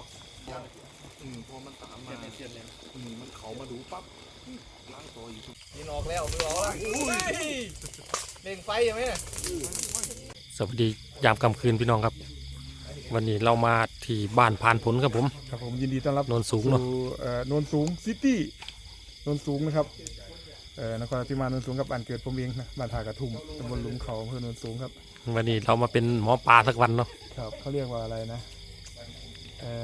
ออืมพอมันตามมาอืมมันเขามาดูปั๊บล้างตัวอยู่ทุกยินออกแล้วมือออกแล้วอุ้ยเล่งไฟใช่ไหมเนี่ยสวัสดียามกลางคืนพี่น้องครับ วันนี้เรามาที่บ้านพานผลครับผมครับผมยินดีต้อนรับโนนสูงเนอะสู่เอ่อโนนสูงซิตี้โนนสูงนะครับเอ่อนครราชสีมาโนนสูงกับบ้านเกิดผมเองนะบ้านท่ากระทุ่มตำบลหลุมเขาอำเภอโนนสูงครับ วันนี้เรามาเป็นหมอปลาสักวันเนาะครับเขาเรียกว่าอะไรนะเอ่อ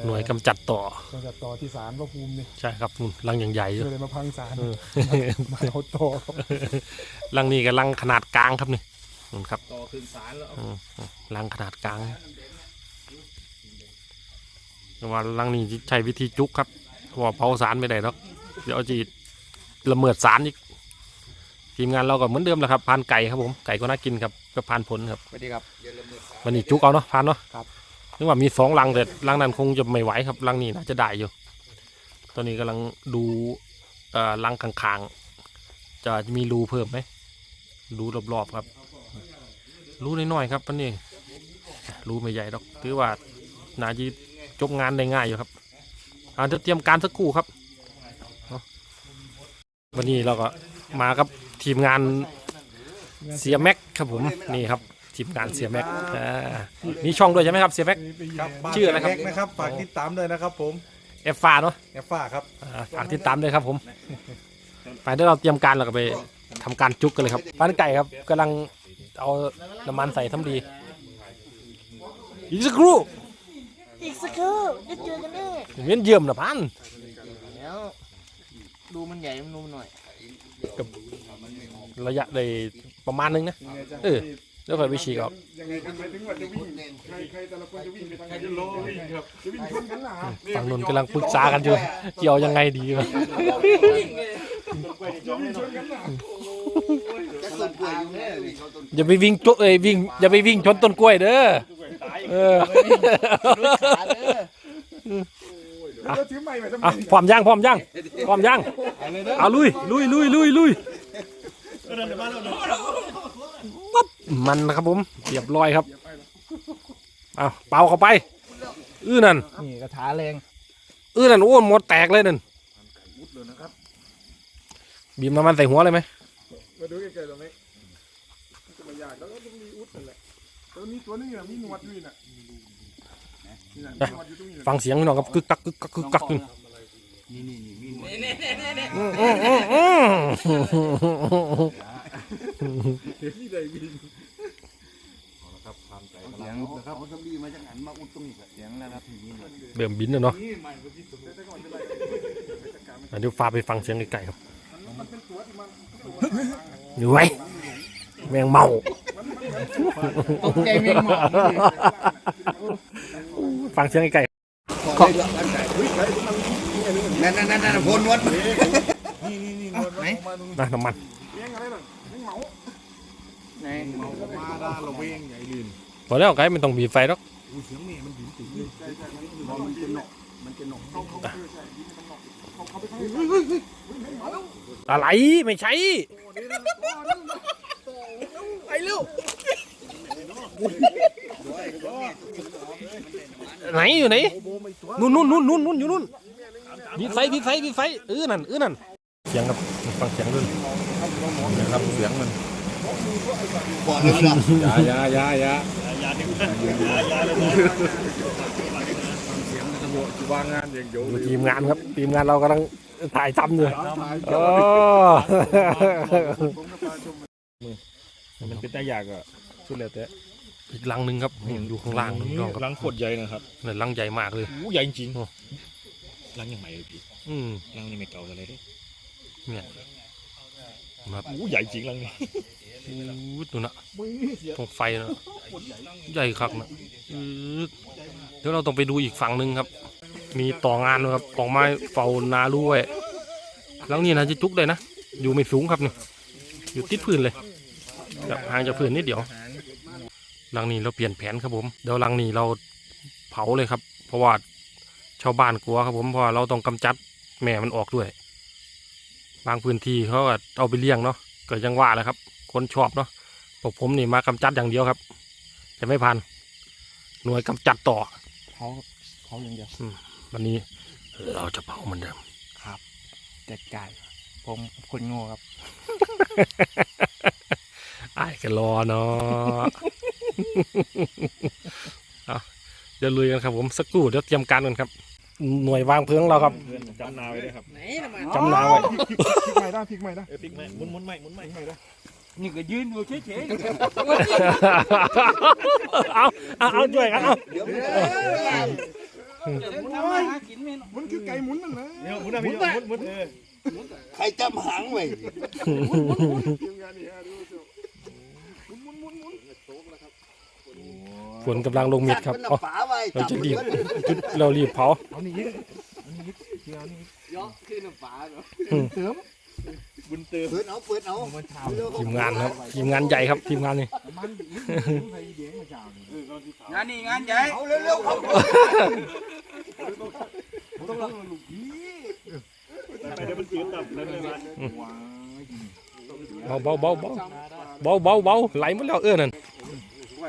หน่วยกำจัดต่อจังหวัดต่อที่ศาลพระภูมินี่ใช่ครับนู่นรังอย่างใหญ่อยู่ก็เลยมาพังศาลเออมาเอาต่อครับรังนี้กับรังขนาดกลางครับนี่นู่นครับต่อคืนสารแล้วอืมรังขนาดกลางแต่ว่ารังนี้ใช้วิธีจุกครับเพราะว่าเผาสารไม่ได้หรอกเดี๋ยวจีละเมิดสารอีกทีมงานเราก็เหมือนเดิมแหละครับพานไก่ครับผมไก่ก็น่ากินครับก็พานผลครับสวัสดีครับวันนี้จุกเอาเนาะพานเนาะครับ นึกว่ามีสองลังแต่ลังนั้นคงจะไม่ไหวครับลังนี้น่าจะได้อยู่ ตอนนี้กำลังดูอ่อลังข้างๆ จะมีรูเพิ่มไหมรูรอบๆครับ รูน้อยๆครับปันนี้รูไม่ใหญ่หรอกถือว่านาจีจบงานได้ง่ายอยู่ครับอาจจะเตรียมการสักครู่ครับ วันนี้เราก็มากับทีมงานเสียแม็กครับผมนี่ครับ ทีมงานเสียแม็กอ่ามีช่องด้วยใช่ไหมครับเสียแม็ก ครับชื่ออะไรครับ แม็กนะครับฝากติดตามด้วยนะครับผมเอฟฟ้าเนาะแอฟฟ้าครับ อ่าฝากติดตามด้วยครับผมไปเดี๋ยวเราเตรียมการเราก็ไปทำการจุกกันเลยครับปานไก่ครับกำลังเอาน้ำมันใส่ทำดีอีกสักครู่อีกสักครู่จะเจอกันแน่เวียนเยี่ยมนะพันแล้วดูมันใหญ่มันดูมันหน่อย ระยะได้ประมาณนึงนะเออ แล้วค่อยไปฉีกออกยังไงกันไปถึงว่าจะวิ่งใครใครแต่ละคนจะวิ่งไปทางไหนจะโลวิ่งครับจะวิ่งชนกันนะฝั่งนู้นกำลังปรึกษากันอยู่เกี่ยวยังไงดีวะจะวิ่งชนกันนะอย่าไปวิ่งจุเอ้ยวิ่งอย่าไปวิ่งชนต้นกล้วยเด้อเออขาเลยแล้วถือไม้ไปทำไมอะพร้อมย่างพร้อมย่างพร้อมย่างเอาลุยลุยลุยลุยลุย ปั๊บมันนะครับผมเรียบร้อยครับเอาเป่าเข้าไป อื้อนั่นนี่กระถาแรงอื้อนั่นโอ้หมดแตกเลยนั่นบีบน้ำมันใส่หัวเลยไหมมาดูใกล้ๆตรงนี้จะมายากแล้วก็ต้องมีอุดนั่นแหละแต่มีตัวนึงน่ะมีหนวดด้วยน่ะนี่น่ะมีหนวดอยู่ตรงนี้น่ะฟังเสียงพี่น้องครับกึกกักกึกกักกึกกักอยู่นี่นี่นี่อื้ออื้ ออื้ออื้อที่ใดวิ่งครับผ่านไก่เสียงนะครับเขาจะมีมาจากหันมาอุดตรงนี้เสียงแล้วครับทีนี้เริ่มบินแล้วเนาะอะเดี๋ยวฟ้าไปฟังเสียงไกลๆครับอยู่ไว้แมงเมา ตกใจเมียงหมอนฟังเสียงไกลนั่นนั่นนั่นนั่นพลวัดไหนๆนะน้ำมัน เลี้ยงอะไรน่ะเลี้ยงเหมา ไหนมาด้านเราเวงใหญ่ลื่นพอแล้วไกลไม่ต้องบีบไฟหรอกอุ้ยเสียงนี่มันบินติดเลยมันจะหนกมันจะหนกอะไรไม่ใช่ไปเร็วไหนอยู่ไหนนู่นนู่นนู่นนู่นนู่นอยู่นู่นบีบไฟบีบไฟบีบไฟเออนั่นเออนั่นเสียงครับฟังเสียงด้วยนะครับเสียงมัน ก่อนเลยนะยายายายาวางงานอย่างเดียวดูทีมงานครับ ทีมงานเรากำลังถ่ายทำอยู่โอ้มันเป็นตาอยากอะสุดแล้วแต่อีกลังหนึ่งครับนี่อยู่ข้างล่างน้องครับรังโคตรใหญ่นะครับเนี่ยลังใหญ่มากเลยอู้ใหญ่จริงโอ้รังยังใหม่เลยพี่อืมรังนี่ไม่เก่าอะไรเลยเนี่ย ครับอู้ใหญ่จริงรังนี่อู้ดูนะตรงไฟนะใหญ่คักนะอืดเดี๋ยวเราต้องไปดูอีกฝั่งหนึ่งครับ มีต่องานนะครับต่อไม้เฝ้านารู้ไว้แล้วนี่นะจะจุกได้นะ อยู่ไม่สูงครับนี่อยู่ติดพื้นเลยแบบห่างจากพื้นนิดเดียวหลังนี้เราเปลี่ยนแผนครับผม เดี๋ยวหลังนี้เราเผาเลยครับ เพราะว่าชาวบ้านกลัวครับผมเพราะว่าเราต้องกำจัดแม่มันออกด้วย บางพื้นที่เขาก็เอาไปเลี้ยงเนาะก็ยังว่าแหละครับ คนชอบเนาะพวกผมนี่มากำจัดอย่างเดียวครับ จะไม่พันหน่วยกำจัดต่อเผาเผาาอย่างเดียววันนี้เราจะเผาเหมือนเดิมจัดการผมคนโง่ครับไอ้ายกันรอเนาะเอาเดี๋ยวลุยกันครับผมสักครู่เดี๋ยวเตรียมการกันครับ หน่วยวางเพลิงเราครับ จำนาไว้เลยครับจำนาไว้พลิกใหม่ได้พลิกใหม่ได้เออพลิกไหมหมุนหมุนไหมหมุนไหมพลิกใหม่ได้นี่ก็ยืนอยู่เฉยเอาเอาเอาด้วยกันเอาเดี๋ยวมันๆทำมาหากินไม่หมุนคือไก่หมุนนั่นนะเนี่ยหมุนอะพี่หมุนหมุนเออใครจำหางไว้ทีมงานนี่ฮะดูสิหมุนหมุนหมุนหมุน ฝนกำลังลงเม็ดครับจัเอามันฝาไว้เราจะจับรีบมันจุดเรารีบเผาเอานี่เยอะเอานี่เดี๋ยวนี่ยกขึ้นฝาเหรอเติมบุญเติมเปิดเอาเปิดเอาทีมงานครับทีมงานใหญ่ครับทีมงานนี่มันอีกใส่เดียงมาเจ้านี่งานนี้งานใหญ่เอาเร็วๆเอาต้องรักลูกพี่ไปเดี๋ยวมันจืดตับแล้วเลยมาเบาเบาเบาเบาเบาเบาเบาไหลหมดแล้วเออนั่นว่า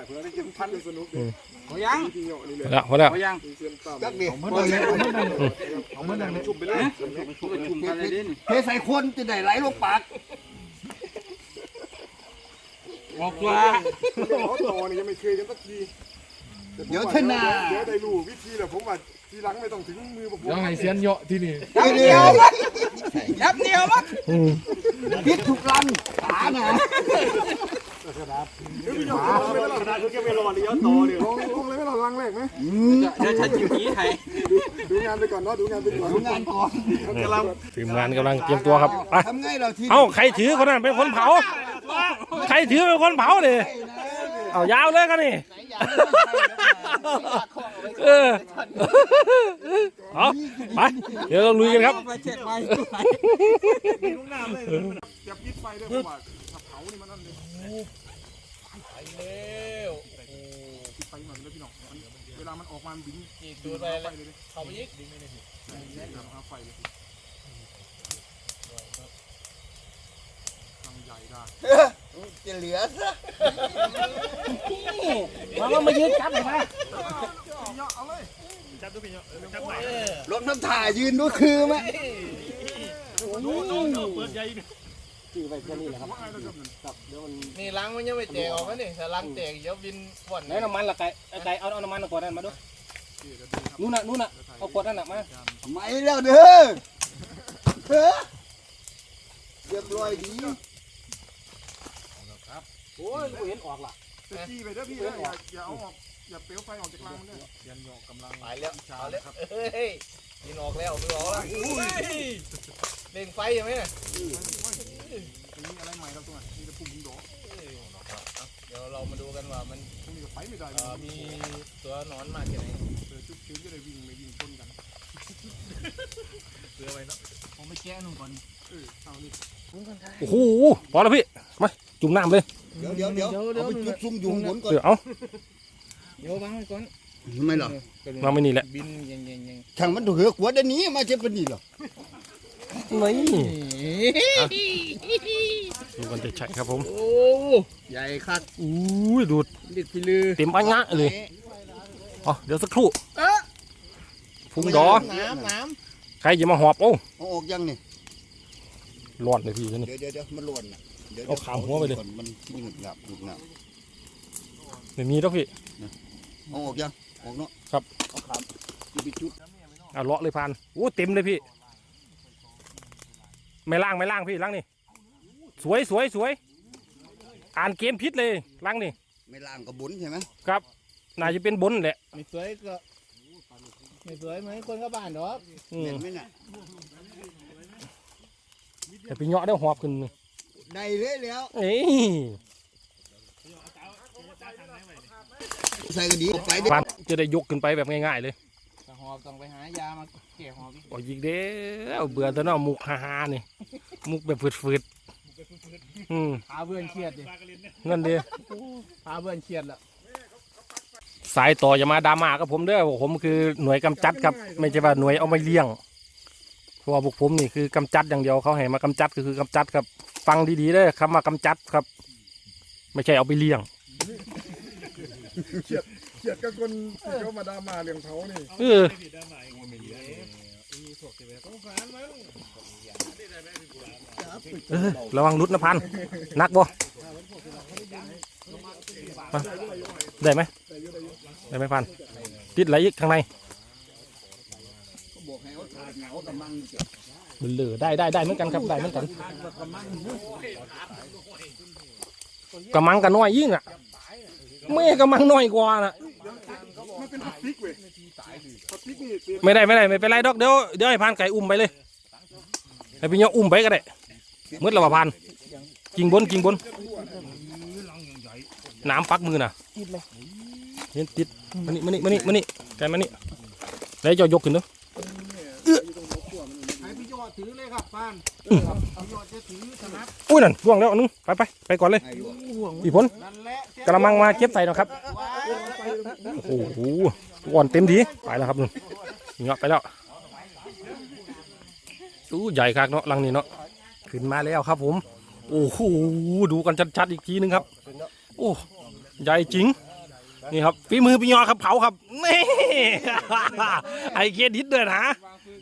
เพื่อนได้กินพันสนุกเลยเอายังที่เหยาะนี่เลยพอแล้วพอแล้วเอายังเสียนต่ำจักดิเอามาดังเลยเอามาดังเลยเอามาดังเลยชุบไปเลยชุบไปชุมกันเลยดิเทใส่คนจะได้ไหลลงปากบอกตัวเขาต่อนี่ยังไม่เคยกันสักทีเดี๋ยวเท่านาเดี๋ยวได้รู้วิธีแล้วผมว่าทีหลังไม่ต้องถึงมือผมยังไงเสียนเหยาะที่นี่เดี๋ยวเดี๋ยวยับเดียวมั้งอืมพิษทุกลันขาน่ะเดี๋ยวพี่หยอกลองไปแล้วขนา ดเขาแค่ไม่รอดเลยย้อนต่อเนี่ยลองลงเลยไหมเราลังแรกไหมเดี๋ยวฉันจิ้มกี้ให้ดูงานไปก่อนเนาะดูงานไปก่อนดูงานก่อนกำลังทีมงานกำลังเตรียมตัวครับไปทำไงเราทีเอ้าใครถือคนนั้นเป็นคนเผา ใครถือเป็นคนเผาเลยเอายาวเลยกันนี่เออเอาไปเดี๋ยวเราลุยกันครับไปเช็ดไปอย่าปิดไฟด้วยเพราะว่าถ้าเผานี่มัน นั่นเลยไปเร็วปิดไฟหน่อยเลยพี่น้องมันเวลามันออกมามันบินจีดูไปไฟเลยเลย เข้าไปยิกเอาไฟเลยทางใหญ่ได้จะเหลือซะมามายืนจับเลยมาเยอะเอาเลยจับตัวพี่เนาะจับใหม่ลงน้ำถ่ายยืนดูคือไหมดูดูดูเปิดใหญ่ ว่าไงเราจะมันนี่ล้างมันยังไม่แตกออกนะนี่ถ้าล้างแตกเดี๋ยวบินบ่อนไหนน้ำมันล่ะไก่ไก่เอาเอาน้ำมันขวดนั้นมาดูนู่นน่ะนู่นน่ะเอาขวดนั้นน่ะมาไม่แล้วเด้อเฮ้อเรียบร้อยดีโอ้ยเห็นออกล่ะจะจี้ไปเด้อพี่นะอย่าอย่าเอาออกอย่าเปลวไฟออกจากรังมันเด้อยันหยอกกำลังไปแล้วเอาแล้วเฮ้ยบินออกแล้วบินออกแล้ว เล่งไฟใช่ไหมเนี่ยมันมีอะไรใหม่เราตัวมีแต่ปุ่มดอกเดี๋ยวเรามาดูกันว่ามันพวกนี้ก็ไฟไม่ได้เอ่อมีตัวหนอนมาที่ไหนเออจุดชื้นก็เลยวิ่งไม่วิ่งชนกันเสือไว้เนาะผมไปแก้นุ่นก่อนเออเอานี่โอ้โหพอแล้วพี่มาจุ่มน้ำเลยเดี๋ยวเดี๋ยวเดี๋ยวเอาไปจุดซุ่มยุงบนก่อนเดี๋ยวเอาเดี๋ยววางไว้ก่อนทำไมล่ะมาไม่นี่แหละบินยังยังยังช่างมันถูกเหอะขวเดอันนี้มาจะเป็นนี่หรอ นี่ดูกันจะใช่ครับผม โอ้ ใหญ่คักอู้ยดูดดิดพิลือ เต็มอันงะเลยอ๋อเดี๋ยวสักครู่เอ๊ะพุงดอน้ำน้ใครจะมาหอบโอ้เอาออกยังนี่ร้อนเลยพี่นี่เดี๋ยวเดี๋ยวเดี๋ยวมันหล่นน่ะเดี๋ยวเอาขามหัวไปเลยมันหงุดหงับหงุดหงับไม่มีแล้วพี่เอาออกยังออกเนาะครับเอาขามจะไปจุดเอาเลาะเลยพานโอ้เต็มเลยพี่ ไม่ล่างไม่ล่างพี่ล่างนี่สวยสวยสวย อ่านเกมพิษเลยล่างนี่ไม่ล่างกับบุญใช่ไหมครับ น่าจะเป็นบนแหละำไม่สวยก็ไม่สวยเหมือนคนเข้าบ้านหรอกอืมเห็นไหมน่ะแต่ไปเหาะได้หอบขึ้นนี่ได้เลยแล้วเอ้ยใส่กระดีออกไปเด้ปานจะได้ยกขึ้นไปแบบง่ายๆเลยถ้าหอบต้องไปหายามา แก้หอบอีกโอ้ยยิงเด้อเบื่อแต่เนาะมุกฮาๆนี่มุกแบบฝืดๆอืมพาเพื่อนเครียดดิเงินเดียพาเพื่อนเครียดแล้วสายต่ออย่ามาดราม่ากับผมเด้อผมคือหน่วยกำจัดครับ ไม่ใช่ว่าหน่วยเอามาเลี้ยงเพราะว่าพวกผมนี่คือกำจัดอย่างเดียวเขาให้มากำจัดก็คือกำจัดครับ ฟังดีๆเด้อคำว่ากำจัดครับ ไม่ใช่เอาไปเลี้ยงขียดกับคนที่เขามาดรามาเรื่องเขานี่เออ ระวังรุดนะพันนักบ่ได้ไหมได้ไหมพันติดอะไรอีกข้างในมันเหลือได้ได้ได้เหมือนกันครับได้เหมือนกันกระมังกันน้อยยิ่งอะแม่กระมังน้อยกว่าน่ะ มันเป็นพลาสติกเว้ยพลาสติกนี่เปลี่ยนไม่ได้ไม่ได้ไม่เป็นไรดอกเดี๋ยวเดี๋ยวให้พานไก่อุ้มไปเลยให้พี่เนาะอุ้มไปก็ได้มืดและว่าพานกิ่งบนกิ่งบนน้ำปักมือน่ะเห็นติดมานี่มานี่มานี่มานี่ไก่มานี่แล้วจะยกขึ้นเนาะให้พี่ย ถือเลยครับป้านพี่ยอดจะถือสนับอุ้ยนั่นล่วงแล้วอันนึงไปไปไปก่อนเลยไอ้หลวงพี่พลนั่นแหละกระมังมาเก็บใส่หนะครับโอ้โหอ่อนเต็มดีไปแล้วครับนุ่นเงาะไปแล้วอู้ใหญ่คักเนาะลังนี้เนาะขึ้นมาแล้วครับผม โอ้โหดูกันชัดๆอีกทีนึงครับ โอ้ใหญ่จริงนี่ครับฝีมือพี่ยอครับเผาครับนี่ไอเครดิตด้วยนะ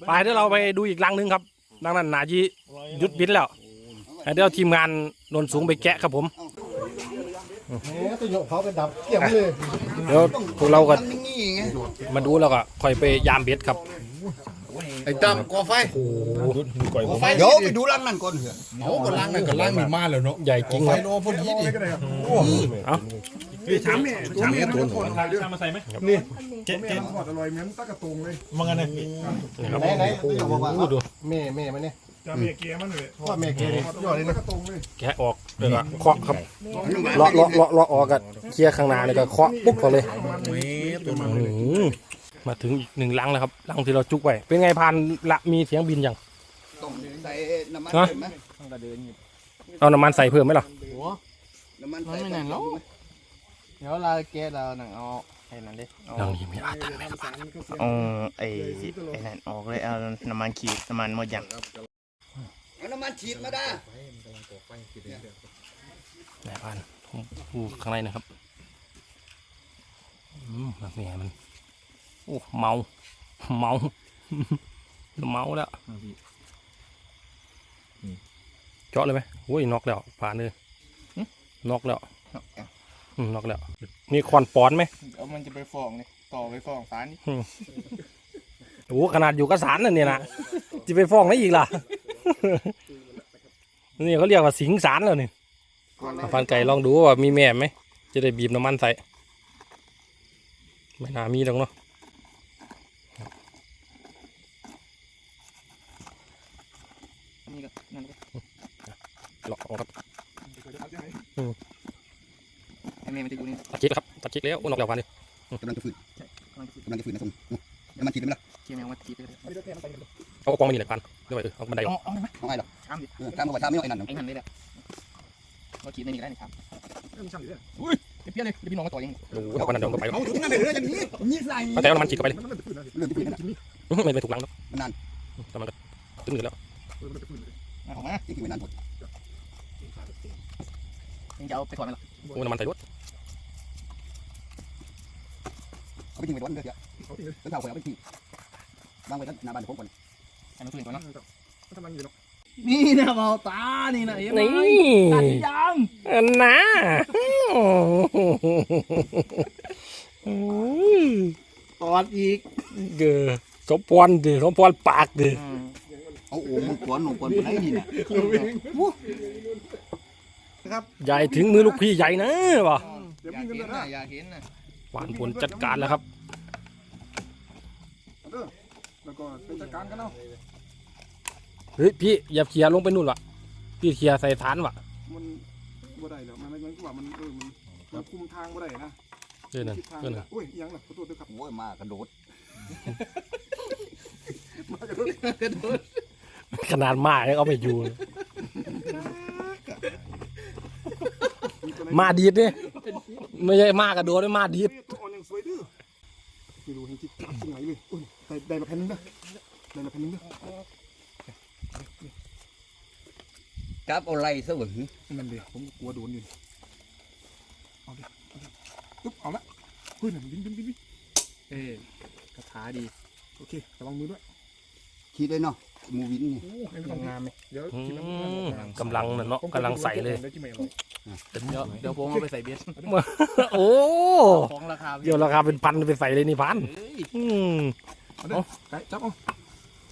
ไปเดี๋ยวเราไปดูอีกลังหนึงครับ ลังนั้นนาจีหยุดบินแล้วเดี๋ยวทีมงานนนสูงไปแกะครับผมตัวโยกเขาเป็นดับเกี่ยงเลยเดี๋ยวพวกเราก็มันนี่ไงมาดูแล้วก็ค่อยไปยามเบ็ดครับไอ้ตั้มก่อไฟโอ้โหก่อยผมเดี๋ยวไปดูรังนั่นก่อนเถอะเอาก็ล้างนั่นก็ล้างมีมาแล้วเนาะใหญ่จริงไฟครับโลพอดีดิก็ได้ ครับพี่ช้ำแม่ตัวแม่มันทอดอร่อยด้วยช้ำมาใส่ไหมตัวเจ็ดแม่เจ็ดมันทอดอร่อยเหมือนตะกะตงเลยมังกันเลยนี่ครับโอ้โหดูแม่แม่มันเนี่ยจะแม่เกียมันเลยว่าแม่เกนี่ยอดเลยตะนะกะตงเลยแกะออกเลยก็เคาะครับเลาะเลาะเลาะเลาะออกกันเคลียร์ข้างหน้าเลยก็เคาะปุ๊บเขาเลยตัวมันอื้อหือมาถึงอีกหนึ่งลังแล้วครับลังที่เราจุกไว้เป็นไงพานละมีเสียงบินยังต้องใส่น้ำมันฮะเห็นไหมเอาน้ำมันใส่เพิ่มไหมล่ะน้ำมันใส่มันไม่นานหรอกเดี๋ยวเราแกะเราหนังเอาไอ้นั่นดิเอาลังนี้มีอาถรรพ์ไหมครับเอาไอ้ไอ้นั่นออกเลยเอาน้ำมันขีดน้ำมันหมดยังเอาน้ำมันฉีดมาได้ไหนพานผมดูข้างในนะครับอืมแม่มันโอ้เมาเมาเมาแล้วเจาะเลยไหมโอ้ยน็อกแล้วผ่านเลยน็อกแล้วอืม น็อกแล้วนี่ควันปอนไหมเอามันจะไปฟ้องเลยต่อไปฟ้องศาลนี่โอ้ขนาดอยู่กับสารนั่นเนี่ยนะจะไปฟ้องได้อีกล่ะนี่เขาเรียกว่าสิงสารแล้วนี่เอาฟันไก่ลองดูว่ามีแม่ไหม จะได้บีบน้ำมันใส่ไม่น่ามีหรอกเนาะนี่ก็นั่นก็หลอกเอาครับไอ้ แม่มันจะอยู่นี่ตัดเช็คแล้วครับตัดเช็คแล้วโอ้นอกแล้วฟันดิกำลังจะฝืนกำลังคิดกำลังจะฝืนนะทรงน้ำมันฉีดได้ไหมล่ะเกี่ยวแมวมาขีดเลยเอากระปองมานี่เลยฟันเดี๋ยวไปเออเอาบันไดอเอาอกเอาได้ไหมเอาไงหรอชามดิเออตามเขาไปตามไม่เอาไอ้นั่นไอ้นั่นเลยแหละมาขีดในนี้ก็ได้นี่ครับมีช่างอยู่ด้วยเดี๋ยวเพี้ยเลยเดี๋ยวพี่น้องมาต่อยังดูเอากันนั่นเดี๋ยวมันก็ไปเอาถุงนั่นเลยอย่างนี้นี่ใส่เอาแต่เอาน้ำมันฉีดเข้าไปเลยมันมันจะฝืนนะเรื่องที่ฝืนนั่นอื้อไม่ไม่ถูกหลังเนาะมันนานแต่มันก็ตึ้งอยู่แล้วมันจะฝืนเอาออกมาที่ฝืนนานหมดยังจะเอาไปถอดไหมล่ะโอ้น้ำมันใส่รถเอา ไปทิ้งไว้ร้อนเยเดี๋ยวเขาทิ้งเลยแล้วเอาไปเอาไปทิ้งวางไว้หน้าบ้านผมก่อนให้มันตื่นก่อนเนาะมันกำลังอยู่เนะนี่นะเบาตา นี่นะเอ็มนี่ตัดยังอันะอืมตอดอีกเกอสมพรดิสมพรปากดิเอาโอ่งมันกวนหนุ่มกวนคนไหนนี่น่ะใหญ่ถึงมือลูกพี่ใหญ่นะวะเดี๋ยวอยาวิ่กเห็นนะนะอยากเห็นนะหวานผลจัดการแล้วครับ แล้วก็เป็นจัดการกันเนาะเฮ้ยพี่อย่าเคลียร์ลงไปนู่นวะพี่เคลียร์ใส่ฐานวะมันบ่ได้แล้วมันมันว่ามันเออมันมันคุมทางบ่ได้นะเออนั่นทิศทางเออนั่นโอ้ยยังล่ะขอโทษด้วยครับโอ้ยมากระโดดมากระโดดกระโดดขนาดมายังเอาไม่อยู่เลยมีตัวไหนมาดีดเนี่ยไม่ใช่มากระโดดด้วยมาดีด ตัวอ่อนยังสวยดื้อไม่รู้เห็นที่จับที่ไหนเลยอุ้ยได้ได้ละแผ่นนึงเด้อได้ละแผ่นนึงเด้อ จับเอาไรซะวะนั่นเลยผมกลัวโดนอยู่เอาดิเอาดิปึ๊บเอาละฮ้ยหนึ่งบินบินบินบินเอ้กระถาดีโอเคระวังมือด้วยคิดเลยเนาะหมูวินนี่โอ้ไม่ต้องงามไหมเดี๋ยวอืกินน้ำมกำลังน่ะเนาะกำลังใสเลยดี๋วกินไม่อร่อยเดี๋ยวเดี๋ยวผมเอาไปใส่เบสโอ้ของราคาเดี๋ยวราคาเป็นพันไปใส่เลยนี่พันเฮ้ยอืมเอาเด้อไก่จับเอา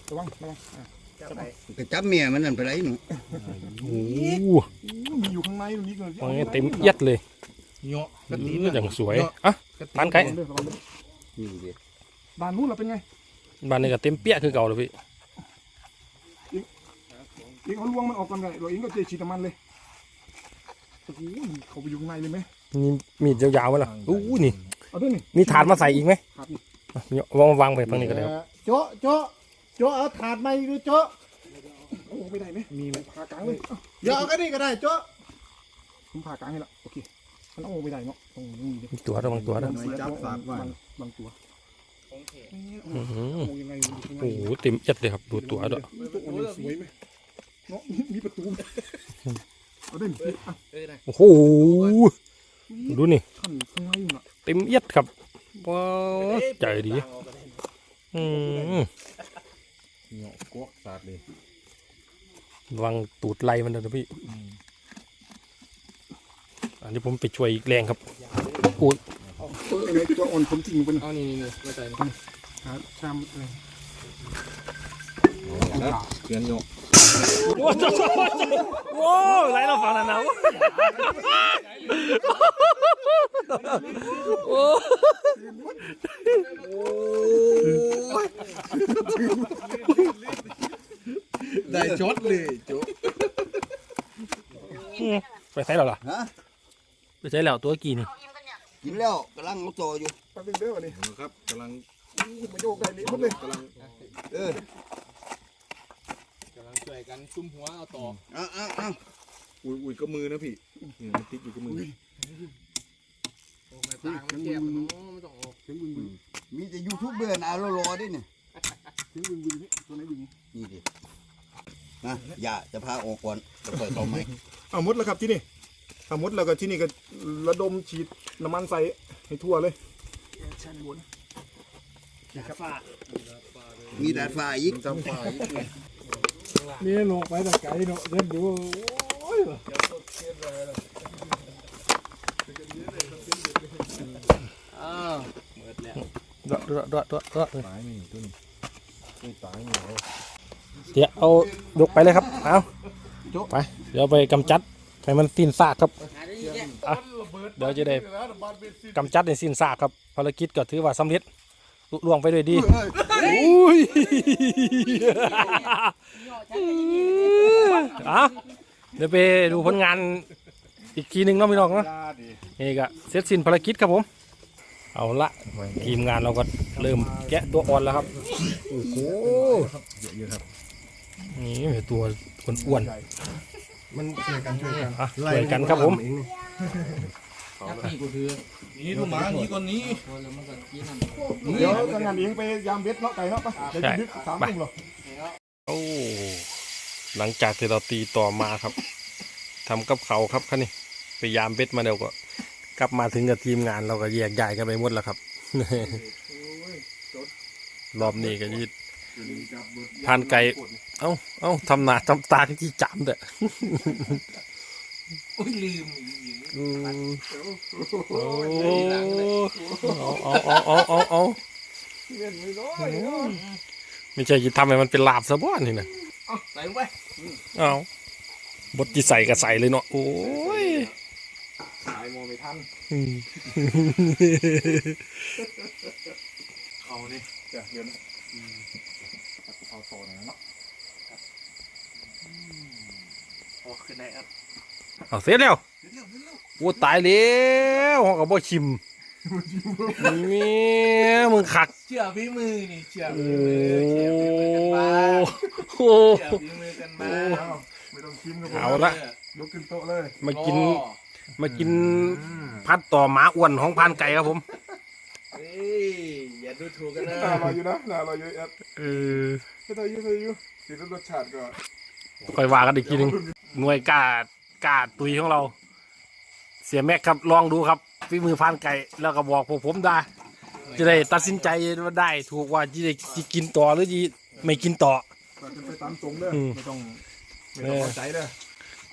ระวังระวังอะเจ้าไหนก็จับเมียมันนั่นไปไรหนูโอ้อู้มีอยู่ข้างในตรงนี้เลยโหเต็มเอียดเลยเนาะกระอืตีมอย่างสวยอะบ้านไก่ระวังเด้อระวังเด้อนี่เด็ดบ้านนู้นเราเป็นไงบ้านนี้ก็เต็มเปี้ยคือเก่าเลยพี่เองเอาลวงมันออกก่อนไงเราเองก็เจฉีดน้ำมันเลยโอ้โหเขาไปอยู่ข้างในเลยไหมมีมีดยาวๆไหมล่ะอู้นี่เอาด้วยนี่มีถาดมาใส่อีกไหมครับนี่อะเนี่ยวางวางไปฝั่งนี้ก็ได้ครับโจ๊ะโจ๊ะ โจ๊ะเอาถาดมาอีกดูโจ๊ะโอ้ไม่ได้ไหมมีไหมผ่ากลางเลยเอ้าเดี๋ยวเอาก็นี่ก็ได้โจ๊ะผมผ่ากลางให้ละโอเคมันเอาไม่ได้เนาะตรงนี้เดี๋ยวมีตัวระวังตัวนะจับฝากบางบางตัวของเทอื้อหือโอ้ยังไงมันอยู่ข้างในโอ้โหเต็มเอียดเลยครับ ดูตัวด้วยตัวอ่อนยังสวยไหมเนาะมีประตูเอาได้ไหมอะเอ้ยนะโอ้โหดูนี่ท่านข้างในอยู่น่ะ เต็มเอียดครับว้าวใจดีอืม เนาะกวกสาดเลยระวังตูดไล่มันนะพี่ อันนี้ผมไปช่วยอีกแรงครับเออไงตัวอ่อนผมทิ้งลงไปนะเอานี่นี่นี่มาใส่หาชามเลยเขียนเนาะโอ้โหไล่เราฟังแล้วนะโอ้ ได้ช็อตเลยโจ๊ะไปใส่แล้วล่ะฮะไปใส่แล้วตัวกี่นี่กินแล้วกำลังโตอยู่แป๊บนึงเด้อวันนี้ครับกำลังมาโยกได้เลยหมดเลยกำลังเออกำลังช่วยกันชุ่มหัวเอาต่อเอาเอาเอาอุ้ยอุ้ยก็มือนะพี่นี่มันติ๊กอยู่กับมือโอ้ไม่ต่างมันแคบมันเนาะไม่ต้องออกเสียงบึงบึงมีแต่ยูทูบเบอร์นะรอๆด้วยเนี่ย เสียงบึงบึงนี่ตัวไหนบึงนี่ดินะอย่าจะพาออกก่อนจะปล่อยเขาไหมอะหมดแล้วครับที่นี่อะหมดแล้วก็ที่นี่ก็ระดมฉีดน้ำมันใส่ให้ทั่วเลยใช่บนมีดาดฟ้าอีกจำฝ่ายนี่ลงไปแต่ไกลเนาะเดินดูโอ้ยอ้าวหมดแล้วดอดอดอดอดอดตายไม่ตัวนี้ไม่ตายไม่เอา เดี๋ยวเอายกไปเลยครับ เอาไป เดี๋ยวไปกำจัดให้มันสิ้นซากครับอะเดี๋ยวจะได้กำจัดในสิ้นซากครับ ภารกิจก็ถือว่าสำเร็จลุล่วงไปด้วยดีอุ้ยอะเดี๋ยวไปดูผลงานอีกทีหนึ่งเนาะพี่น้องเนาะนี่ก็เสร็จสิ้นภารกิจครับผม เอาละทีมงานเราก็เริ่มแกะตัวอ่อนแล้วครับโอ้โหเยอะๆครับนี่ตัวอ้วนมันช่วยกันช่วยกันๆอะช่วยกันครับผมยักษ์นี่กูถือนี่ดูหมานี่คนนี้เดี๋ยวทางงานเองไปยามเบ็ดเนาะไก่เนาะไปเดี๋ยวจะดึกสามทุ่มหรอโอ้หลังจากที่เราตีต่อมาครับทำกับเขาวครับคันนี้พยายามเบ็ดมาเดี๋ยวก็ กลับมาถึงกับทีมงานเราก็แยกย้ายกันไปหมดแล้วครับ รอบนี้ก็ยืดทานไก่ เอ้าเอ้าทำหนาทำตาที่จำเด้อโอ้ยลืมอืมโอ้เอาเอาเอาเอาเอาเล่นไม่น้อยเนาะไม่ใช่จะทำให้มันเป็นลาบซะบ้านนี่นะเอาใส่ลงไปเอาบดที่ใส่ก็ใส่เลยเนาะโอ้ย สายมองไม่ทันอืมเอาดิเดี๋ยวเดี๋ยวนะเอาโซนนะเนาะออกขึ้นได้ครับเอาเสร็จแล้วโอ้ตายแล้วห้องกับบ่ชิมนี่มึงขักเชื่อฝีมือนี่เชื่อโอ้ฝีมือเชื่อฝีมือกันบ้างโห เชื่อฝีมือกันบ้างเอาไม่ต้องชิมครับผมเอาละ ยกขึ้นโต๊ะเลยมากิน มากินพัดต่อหมาอ้วนของพานไก่ครับผม เฮ้ยอย่าดูถูกกันนะน่าอร่อยอยู่นะน่าอร่อยอยู่แอดเออไม่ต้องยุ่งไม่ต้องยุ่งกินแล้วรสชาติก็ค่อยว่ากันอีกทีหนึงหน่วยกล้ากล้าตุยของเราสียแม็กครับลองดูครับฝีมือพานไก่แล้วก็บอกพวกผมได้ จะได้ตัดสินใจว่าได้ถูกว่าจะได้จะกินต่อหรือจะไม่กินต่อก็จะไปตามตรงเด้ออืมไม่ต้องไม่ต้องเข้าใจเด้อ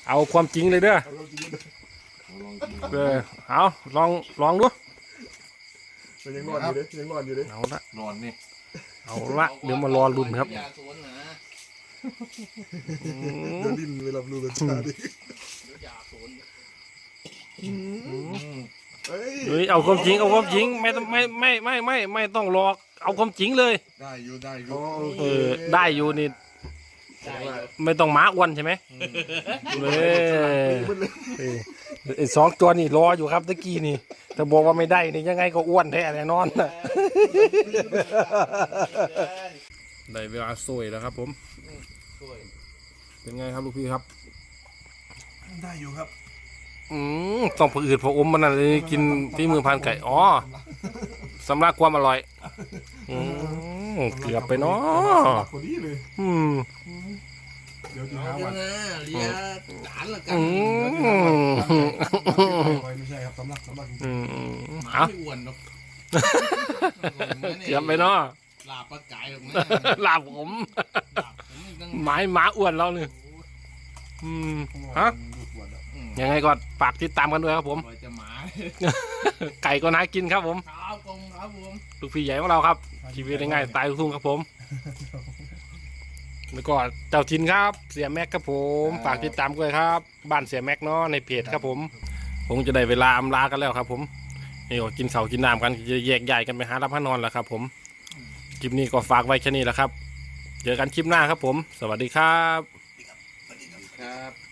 เอาความจริงเลยเด้อ เอาเราจริงเด้อ เออเอาลองลองดูมันยังรอดอยู่เด้ยังรอดอยู่เด้เอาละนอนนี่เอาละเดี๋ยวมารอลุ้นครับอย่าสวนนะอืมเดี๋ยวลิ้นไปรับรู้รสชาติดิอย่าสวนเฮ้ยเฮ้ยเอาความจริงเอาความจริงไม่ต้องไม่ไม่ไม่ไม่ไม่ต้องหลอกเอาความจริงเลย ได้อยู่ได้อยู่อ๋อโอเคเออได้อยู่นี่ ได้อยู่ไม่ต้องหม้าอ้วนใช่ไหมเออมันเลยเออไอ้สองตัวนี่รออยู่ครับตะกี้นี่แต่บอกว่าไม่ได้นี่ยังไงก็อ้วนแท้แน่นอนนะได้เวลาสวยแล้วครับ ผมสวยเป็นไงครับลูกพี่ครับ ได้อยู่ครับ อืมต้องผืดผอมมันอะไรกินที่มือพานไก่อ๋อสำลักความอร่อย อืม เกือบไปเนาะพอดีเลยอืมเดี๋ยวจะเอาหาเดี๋ยวัวนนะเลียจานละกัอืนมไม่ใช่ครับสำลักสำลักจริงอืมหมาเอาไม่อ้วนหรอกเกือบไปเนาะลาบปลาไก่หรอกนะลาบผมลาบผมนี่ตั้งหมายหมาอ้วนเราเนี่ยอืมๆฮะ ดูดปวดอะอืมยังไงก็ฝากติดตามกันด้วยครับผม ปล่อยจะหมาไก่ก็น่ากินครับผม ครับกงครับผม ลูกพี่ใหญ่ของเราครับ ชีวิตง่ายๆตายลูกทุ่งครับผม แล้วก็เจ้าทินครับ เสียแม็กครับผมฝากติดตามด้วยครับ บ้านเสียแม็กเนาะในเพจครับผม ผมจะได้เวลาอำลากันแล้วครับ ผมนี่ก็กินเสากินน้ำกันจะแยกย้ายกันไปหารับพนอนแล้วครับ ผมคลิปนี้ก็ฝากไว้แค่นี้แหละครับเจอกันคลิปหน้าครับผม สวัสดีครับ